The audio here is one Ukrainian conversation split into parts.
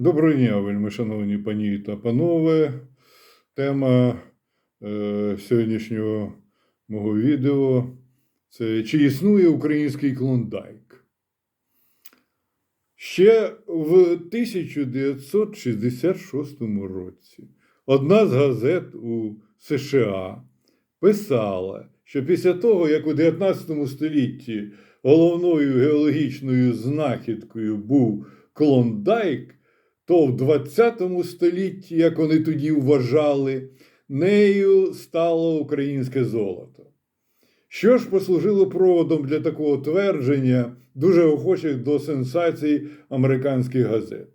Доброго дня, вельми шановні пані та панове. Тема е, сьогоднішнього мого відео це чи існує український клондайк. Ще в 1966 році одна з газет у США писала, що після того, як у 19 столітті головною геологічною знахідкою був клондайк, то в 20 столітті, як вони тоді вважали, нею стало українське золото. Що ж послужило проводом для такого твердження, дуже охочих до сенсацій американських газет?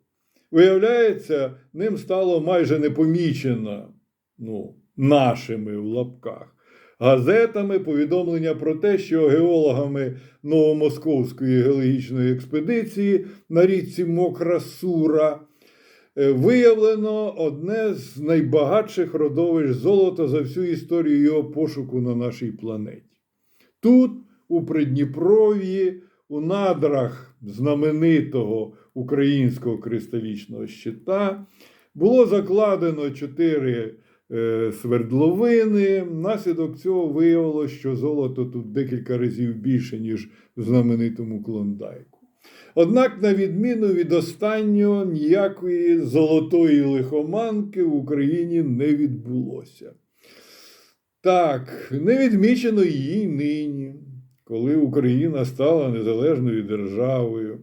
Виявляється, ним стало майже непомічено ну, нашими в лапках газетами повідомлення про те, що геологами Новомосковської геологічної експедиції на річці Мокра Сура виявлено одне з найбагатших родовищ золота за всю історію його пошуку на нашій планеті. Тут, у Придніпров'ї, у надрах знаменитого українського кристалічного щита, було закладено чотири е, свердловини. Внаслідок цього виявилося, що золото тут декілька разів більше, ніж в знаменитому клондайку. Однак, на відміну від останнього, ніякої золотої лихоманки в Україні не відбулося. Так, не відмічено її нині, коли Україна стала незалежною державою.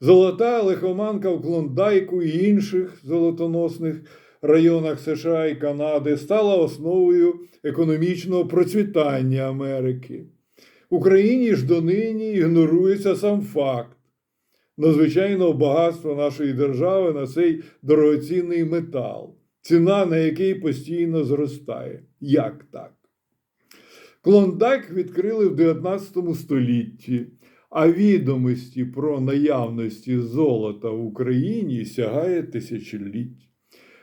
Золота лихоманка в Клондайку і інших золотоносних районах США і Канади стала основою економічного процвітання Америки. В Україні ж донині ігнорується сам факт надзвичайного багатства нашої держави на цей дорогоцінний метал, ціна на який постійно зростає. Як так? Клондайк відкрили в 19 столітті, а відомості про наявності золота в Україні сягає тисячоліть.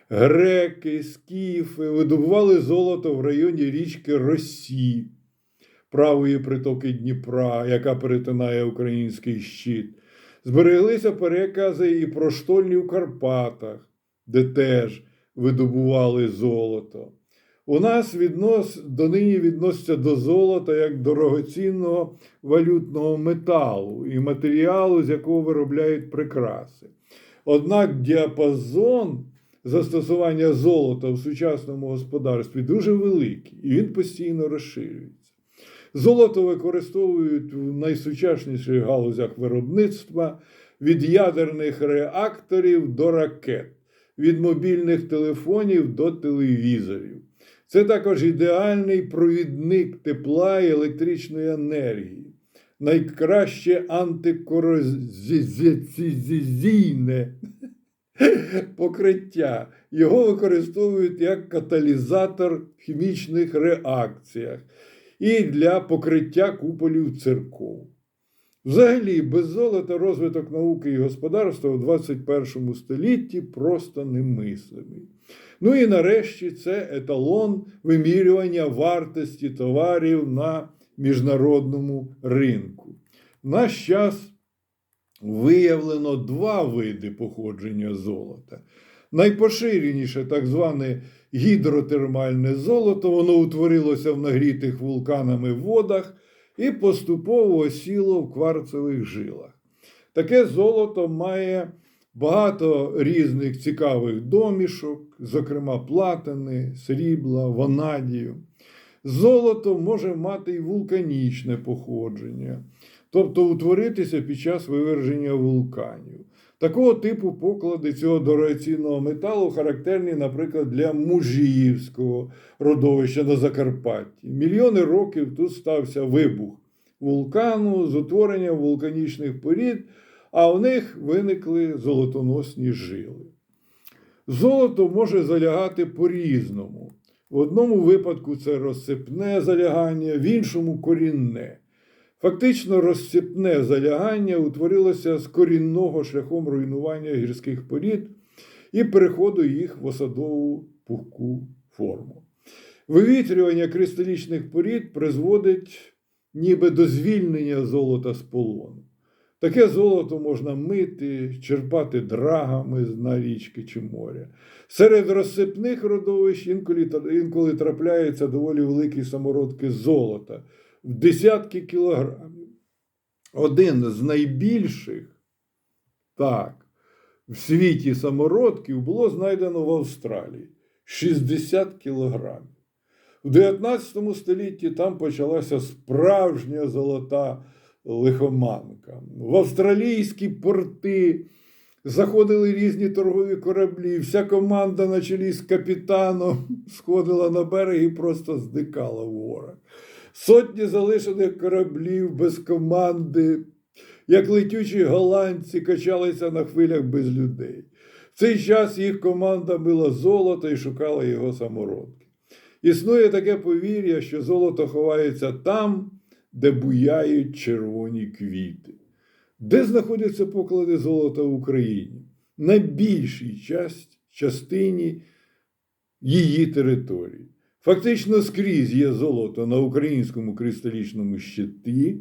Греки, скіфи видобували золото в районі річки Росі, правої притоки Дніпра, яка перетинає український щит. Збереглися перекази і про штольні в Карпатах, де теж видобували золото. У нас віднос, донині відносяться до золота як дорогоцінного валютного металу і матеріалу, з якого виробляють прикраси. Однак діапазон застосування золота в сучасному господарстві дуже великий, і він постійно розширюється. Золото використовують в найсучасніших галузях виробництва від ядерних реакторів до ракет, від мобільних телефонів до телевізорів. Це також ідеальний провідник тепла і електричної енергії, найкраще антикорозійне покриття. Його використовують як каталізатор в хімічних реакціях і для покриття куполів церков. Взагалі, без золота розвиток науки і господарства у 21 столітті просто немислимий. Ну і нарешті це еталон вимірювання вартості товарів на міжнародному ринку. В наш час виявлено два види походження золота. Найпоширеніше так зване гідротермальне золото, воно утворилося в нагрітих вулканами водах і поступово осіло в кварцевих жилах. Таке золото має багато різних цікавих домішок, зокрема платини, срібла, ванадію. Золото може мати й вулканічне походження, тобто утворитися під час виверження вулканів. Такого типу поклади цього дорогоцінного металу характерні, наприклад, для Мужіївського родовища на Закарпатті. Мільйони років тут стався вибух вулкану з утворенням вулканічних порід, а в них виникли золотоносні жили. Золото може залягати по-різному. В одному випадку це розсипне залягання, в іншому корінне. Фактично, розсипне залягання утворилося з корінного шляхом руйнування гірських порід і переходу їх в осадову пухку форму. Вивітрювання кристалічних порід призводить ніби до звільнення золота з полону. Таке золото можна мити, черпати драгами з на річки чи моря. Серед розсипних родовищ інколи, інколи трапляються доволі великі самородки золота в десятки кілограмів. Один з найбільших, так, в світі самородків було знайдено в Австралії 60 кілограмів. У 19 столітті там почалася справжня золота лихоманка. В австралійські порти заходили різні торгові кораблі. Вся команда на чолі з капітаном сходила на берег і просто здикала в горах. Сотні залишених кораблів без команди, як летючі голландці, качалися на хвилях без людей. В цей час їх команда мила золото і шукала його самородки. Існує таке повір'я, що золото ховається там, де буяють червоні квіти. Де знаходяться поклади золота в Україні? На більшій част- частині її території. Фактично скрізь є золото на українському кристалічному щиті,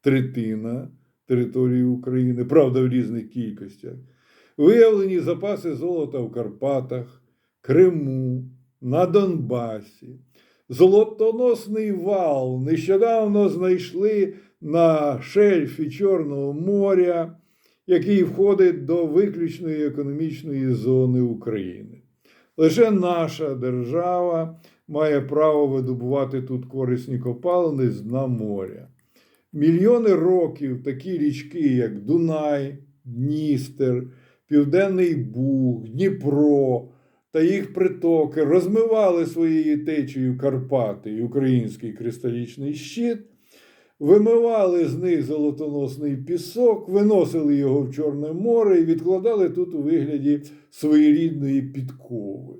третина території України, правда, в різних кількостях. Виявлені запаси золота в Карпатах, Криму, на Донбасі. Золотоносний вал нещодавно знайшли на шельфі Чорного моря, який входить до виключної економічної зони України. Лише наша держава має право видобувати тут корисні копалини з дна моря. Мільйони років такі річки, як Дунай, Дністер, Південний Буг, Дніпро та їх притоки розмивали своєю течею Карпати і український кристалічний щит, вимивали з них золотоносний пісок, виносили його в Чорне море і відкладали тут у вигляді своєрідної підкови.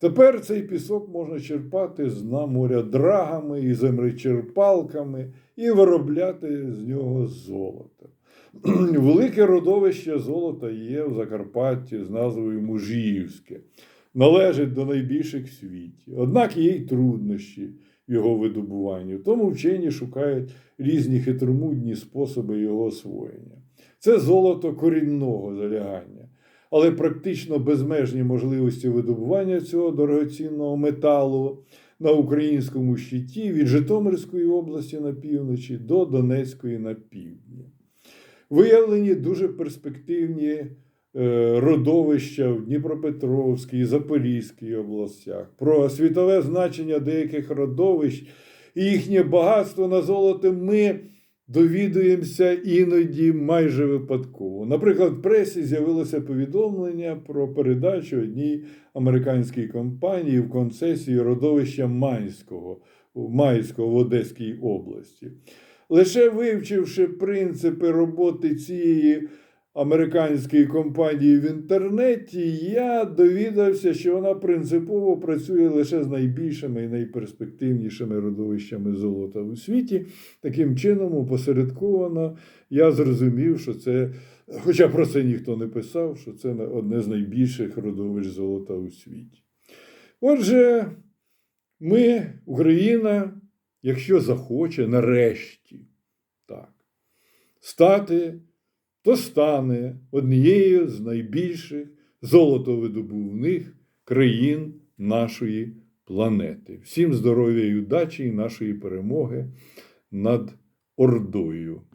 Тепер цей пісок можна черпати з дна моря драгами і землечерпалками і виробляти з нього золото. Велике родовище золота є в Закарпатті з назвою Мужіївське, належить до найбільших в світі. Однак є й труднощі в його видобуванні, тому вчені шукають різні хитромудні способи його освоєння. Це золото корінного залягання, але практично безмежні можливості видобування цього дорогоцінного металу на українському щиті від Житомирської області на півночі до Донецької на півдні. Виявлені дуже перспективні е, родовища в Дніпропетровській і Запорізькій областях. Про світове значення деяких родовищ і їхнє багатство на золото ми довідуємося іноді майже випадково. Наприклад, в пресі з'явилося повідомлення про передачу одній американській компанії в концесію родовища Майського, Майського в Одеській області. Лише вивчивши принципи роботи цієї американської компанії в інтернеті, я довідався, що вона принципово працює лише з найбільшими і найперспективнішими родовищами золота у світі. Таким чином, опосередковано, я зрозумів, що це, хоча про це ніхто не писав, що це одне з найбільших родовищ золота у світі. Отже, ми, Україна, якщо захоче, нарешті, так, стати, то стане однією з найбільших золотовидобувних країн нашої планети. Всім здоров'я і удачі і нашої перемоги над Ордою.